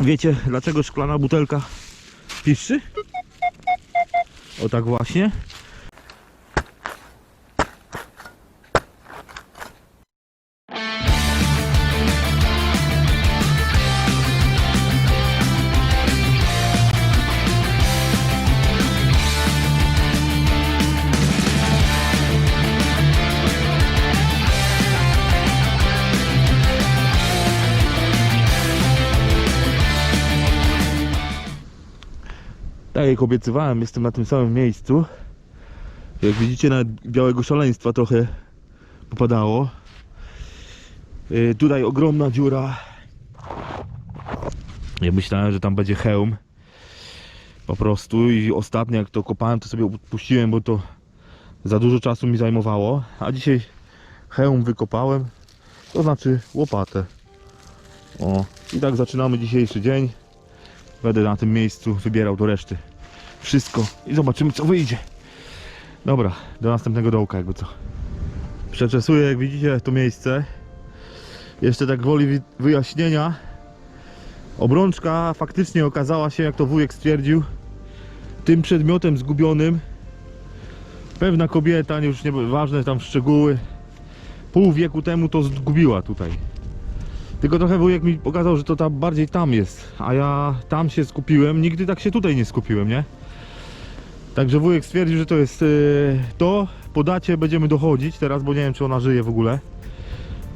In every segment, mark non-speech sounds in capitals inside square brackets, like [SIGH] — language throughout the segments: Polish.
Wiecie dlaczego szklana butelka piszczy? O tak właśnie. Tak jak obiecywałem, jestem na tym samym miejscu. Jak widzicie, nawet białego szaleństwa trochę popadało. Yy, tutaj ogromna dziura. Ja myślałem, że tam będzie hełm. Po prostu i ostatnio jak to kopałem, to sobie odpuściłem, bo to za dużo czasu mi zajmowało. A dzisiaj hełm wykopałem, to znaczy łopatę. O, i tak zaczynamy dzisiejszy dzień. Będę na tym miejscu wybierał do reszty wszystko i zobaczymy co wyjdzie. Dobra, do następnego dołka jakby co. Przeczesuję jak widzicie to miejsce. Jeszcze tak woli wyjaśnienia. Obrączka faktycznie okazała się, jak to wujek stwierdził, tym przedmiotem zgubionym. Pewna kobieta, już nie ważne tam szczegóły, pół wieku temu to zgubiła tutaj. Tylko trochę wujek mi pokazał, że to tam bardziej tam jest, a ja tam się skupiłem, nigdy tak się tutaj nie skupiłem, nie? Także wujek stwierdził, że to jest yy, to. Po dacie będziemy dochodzić teraz, bo nie wiem czy ona żyje w ogóle.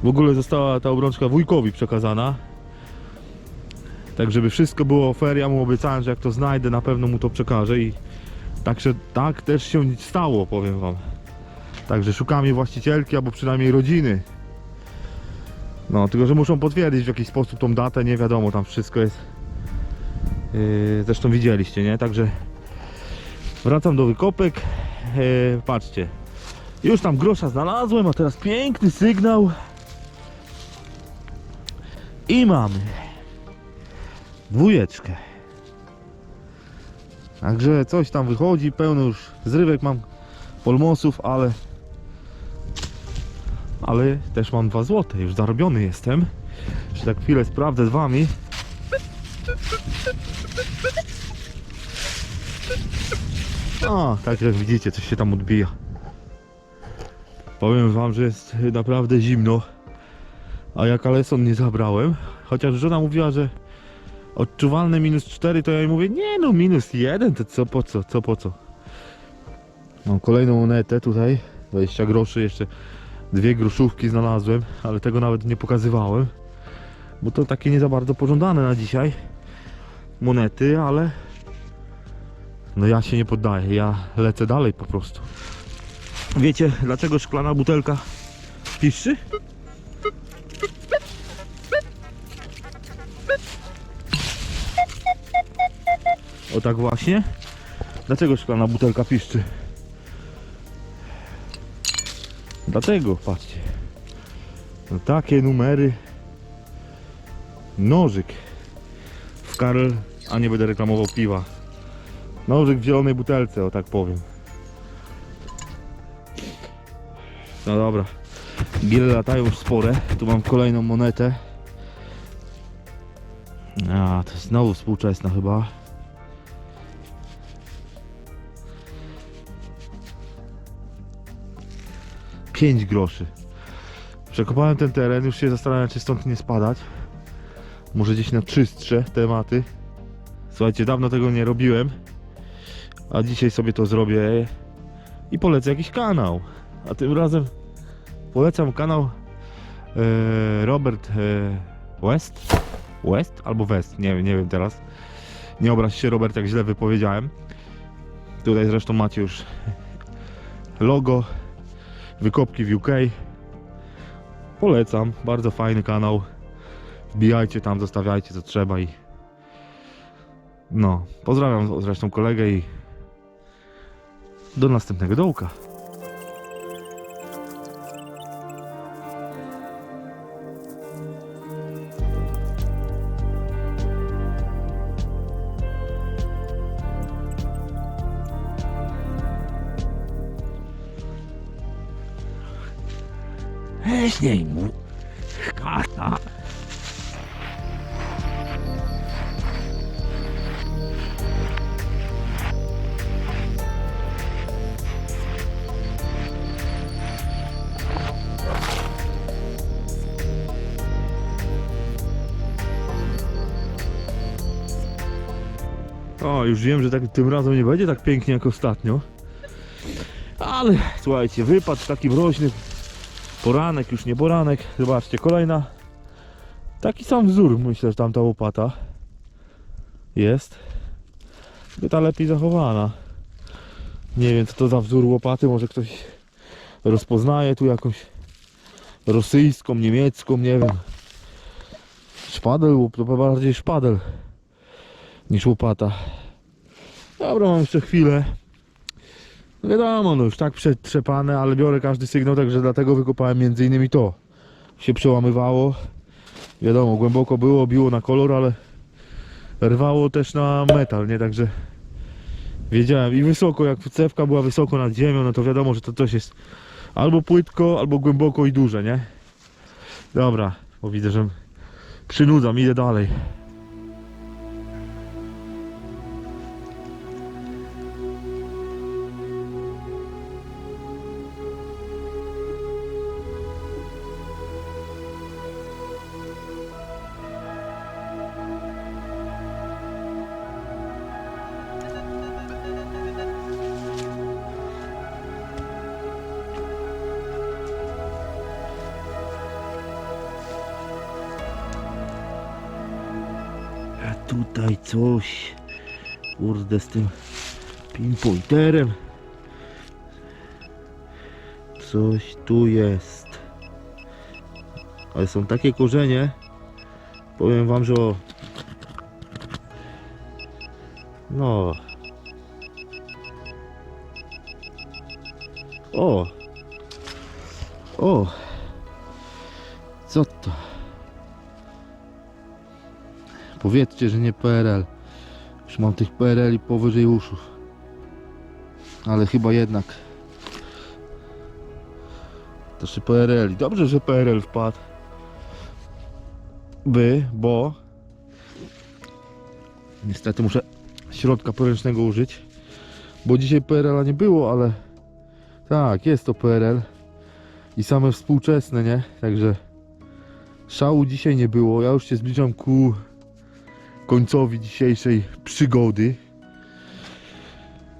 W ogóle została ta obrączka wujkowi przekazana. Tak żeby wszystko było fair, ja mu obiecałem, że jak to znajdę na pewno mu to przekażę i także tak też się stało, powiem wam. Także szukamy właścicielki albo przynajmniej rodziny. No, tylko że muszą potwierdzić w jakiś sposób tą datę, nie wiadomo, tam wszystko jest. Yy, zresztą widzieliście, nie? Także wracam do wykopek. Yy, patrzcie, już tam grosza znalazłem, a teraz piękny sygnał. I mamy dwójeczkę. Także coś tam wychodzi, pełno już zrywek mam polmosów, ale ale też mam 2 złote, już zarobiony jestem. Jeszcze tak chwilę sprawdzę z wami. O, tak jak widzicie, coś się tam odbija. Powiem wam, że jest naprawdę zimno. A ja kaleson nie zabrałem. Chociaż żona mówiła, że odczuwalne minus 4, to ja jej mówię, nie no, minus 1, to co po co, co po co. Mam kolejną monetę tutaj, 20 groszy jeszcze dwie gruszówki znalazłem, ale tego nawet nie pokazywałem, bo to takie nie za bardzo pożądane na dzisiaj monety, ale no ja się nie poddaję, ja lecę dalej po prostu. Wiecie dlaczego szklana butelka piszczy? O tak właśnie. Dlaczego szklana butelka piszczy? Dlatego, patrzcie. No takie numery. Nożyk. W Karl, a nie będę reklamował piwa. Nożyk w zielonej butelce, o tak powiem. No dobra. Gile latają już spore. Tu mam kolejną monetę. A, to jest znowu współczesna chyba. Pięć groszy. Przekopałem ten teren, już się zastanawiam, czy stąd nie spadać. Może gdzieś na czystsze tematy. Słuchajcie, dawno tego nie robiłem. A dzisiaj sobie to zrobię i polecę jakiś kanał. A tym razem polecam kanał e, Robert e, West. West albo West, nie, nie wiem teraz. Nie obraź się Robert, jak źle wypowiedziałem. Tutaj zresztą macie już logo wykopki w UK. Polecam, bardzo fajny kanał. Wbijajcie tam, zostawiajcie co trzeba i no, pozdrawiam zresztą kolegę i do następnego dołka. Śnieg mu. Kasa. O, już wiem, że tak tym razem nie będzie tak pięknie jak ostatnio. Ale słuchajcie, wypadł taki mroźny poranek, już nie poranek. Zobaczcie, kolejna. Taki sam wzór, myślę, że tamta łopata jest. Tylko ta lepiej zachowana. Nie wiem, co to za wzór łopaty. Może ktoś rozpoznaje tu jakąś rosyjską, niemiecką, nie wiem. Szpadel, to bardziej szpadel niż łopata. Dobra, mam jeszcze chwilę. No wiadomo, no już tak przetrzepane, ale biorę każdy sygnał, także dlatego wykopałem między innymi to. Się przełamywało. Wiadomo, głęboko było, biło na kolor, ale rwało też na metal, nie? Także wiedziałem i wysoko, jak cewka była wysoko nad ziemią, no to wiadomo, że to coś jest albo płytko, albo głęboko i duże, nie? Dobra, bo widzę, że przynudzam, idę dalej. Tutaj coś. Kurde z tym pinpointerem. Coś tu jest. Ale są takie korzenie. Powiem wam, że o... No. O. O. Co to? Powiedzcie, że nie PRL. Już mam tych PRL i powyżej uszów. Ale chyba jednak. To czy PRL. Dobrze, że PRL wpadł. By, bo niestety muszę środka poręcznego użyć. Bo dzisiaj PRL-a nie było, ale tak, jest to PRL. I same współczesne, nie? Także szału dzisiaj nie było. Ja już się zbliżam ku końcowi dzisiejszej przygody.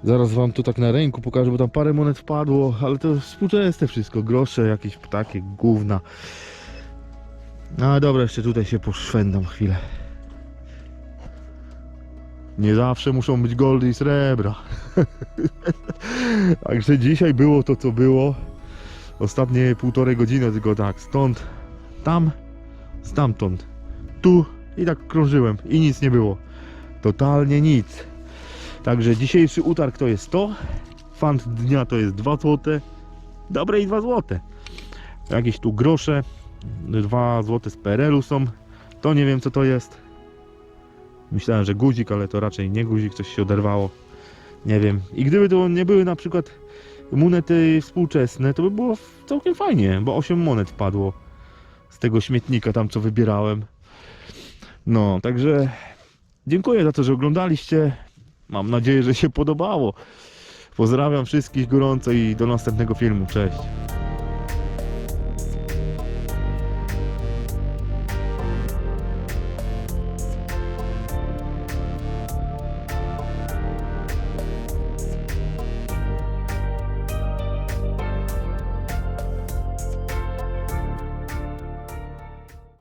Zaraz wam to tak na ręku pokażę, bo tam parę monet wpadło, ale to współczesne wszystko, grosze, jakieś takie gówna. No dobra, jeszcze tutaj się poszwędam chwilę. Nie zawsze muszą być goldy i srebra. [LAUGHS] Także dzisiaj było to co było. Ostatnie półtorej godziny tylko tak, stąd, tam, stamtąd, tu i tak krążyłem i nic nie było. Totalnie nic. Także dzisiejszy utarg to jest to. Fant dnia to jest 2 złote. Dobre i 2 złote. Jakieś tu grosze. 2 złote z PRL-u są. To nie wiem co to jest. Myślałem, że guzik, ale to raczej nie guzik, coś się oderwało. Nie wiem. I gdyby to nie były na przykład monety współczesne, to by było całkiem fajnie, bo 8 monet wpadło z tego śmietnika tam co wybierałem. No, także dziękuję za to, że oglądaliście. Mam nadzieję, że się podobało. Pozdrawiam wszystkich gorąco i do następnego filmu. Cześć.